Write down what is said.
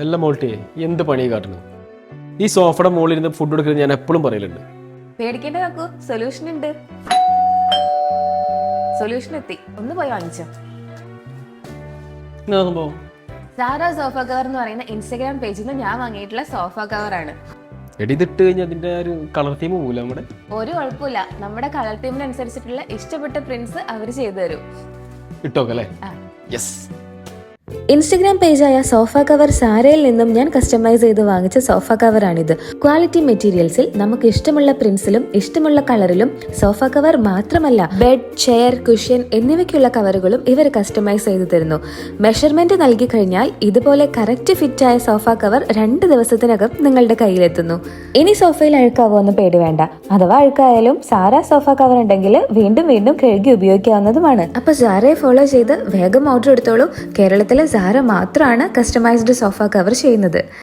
എല്ലാം മോൾട്ടി എന്ത് പണി കാട്ടുന്നത് ഈ സോഫയുടെ മുകളിൽ ഇരുന്ന് ഫുഡ് കൊടുക്കുന്നത് ഞാൻ എപ്പോഴും പറയലുണ്ട്. പേടിക്കേണ്ട നോക്കൂ സൊല്യൂഷൻ ഉണ്ട്. സൊല്യൂഷൻ എത്തി. ഒന്ന് പോയി വാങ്ങിച്ചോ. എന്നാ സംഭവം? സാറ സോഫ കവർ എന്ന് പറയുന്ന ഇൻസ്റ്റാഗ്രാം പേജിൽ നിന്ന് ഞാൻ വാങ്ങിയിട്ടുള്ള സോഫ കവറാണ് എടി ഇതിട്ട് കഴിഞ്ഞാൽ അതിന്റെ ആ ഒരു കളർ തീം പോകില്ല നമ്മുടെ? ഒരു കുഴപ്പമില്ല. നമ്മുടെ കളർ തീമിനനുസരിച്ചിട്ടുള്ള ഇഷ്ടപ്പെട്ട പ്രിന്റ്സ് അവർ ചെയ്തു തരും. ഇട്ടോക്കല്ലേ. യെസ് ഇൻസ്റ്റഗ്രാം പേജായ സോഫ കവർ സാരയിൽ നിന്നും ഞാൻ കസ്റ്റമൈസ് ചെയ്ത് വാങ്ങിച്ച സോഫ കവറാണിത്. ക്വാളിറ്റി മെറ്റീരിയൽസിൽ നമുക്ക് ഇഷ്ടമുള്ള പ്രിന്റ്സിലും ഇഷ്ടമുള്ള കളറിലും സോഫ കവർ മാത്രമല്ല ബെഡ് ചെയർ കുഷ്യൻ എന്നിവയ്ക്കുള്ള കവറുകളും ഇവർ കസ്റ്റമൈസ് ചെയ്തു തരുന്നു. മെഷർമെന്റ് നൽകി കഴിഞ്ഞാൽ ഇതുപോലെ കറക്റ്റ് ആയ സോഫ കവർ രണ്ട് ദിവസത്തിനകം നിങ്ങളുടെ കയ്യിലെത്തുന്നു. ഇനി സോഫയിൽ അഴുക്കാവോ എന്ന് പേടി വേണ്ട. അഥവാ അഴുക്കായാലും സാര സോഫ കവർ ഉണ്ടെങ്കിൽ വീണ്ടും വീണ്ടും കഴുകി ഉപയോഗിക്കാവുന്നതുമാണ്. അപ്പൊ സാരയെ ഫോളോ ചെയ്ത് വേഗം ഓർഡർ എടുത്തോളൂ. കേരളത്തിലെ സാര മാത്രമാണ് കസ്റ്റമൈസ്ഡ് സോഫ കവർ ചെയ്യുന്നത്.